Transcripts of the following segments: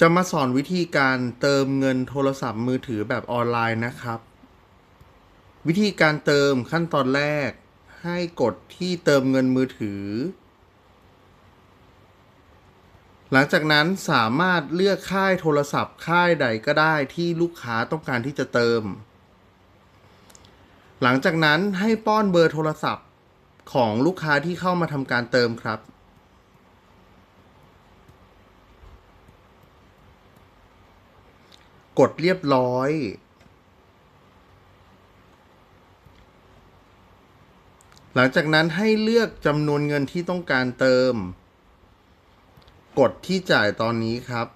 จะมาสอนวิธีการเติมเงินโทรศัพท์มือถือแบบออนไลน์นะครับ วิธีการเติมขั้นตอนแรก ให้กดที่เติมเงินมือถือ หลังจากนั้นสามารถเลือกค่ายโทรศัพท์ค่ายใดก็ได้ที่ลูกค้าต้องการที่จะเติม หลังจากนั้นให้ป้อนเบอร์โทรศัพท์ของลูกค้าที่เข้ามาทำการเติมครับ กดเรียบร้อย หลังจากนั้นให้เลือกจำนวนเงินที่ต้องการเติม กดที่จ่ายตอนนี้ครับ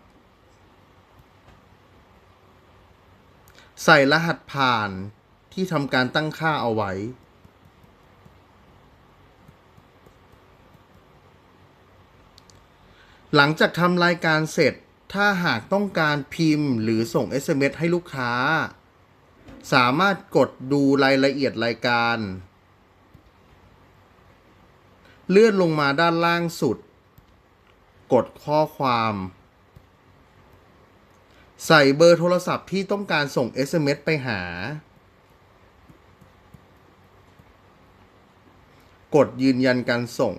ใส่รหัสผ่านที่ทำการตั้งค่าเอาไว้หลังจากทำรายการเสร็จ ถ้าหากต้องการพิมพ์หรือส่ง SMS ให้ลูกค้า สามารถกดดูรายละเอียดรายการ เลื่อนลงมาด้านล่างสุด กดข้อความ ใส่เบอร์โทรศัพท์ที่ต้องการส่ง SMS ไปหา กดยืนยันการส่ง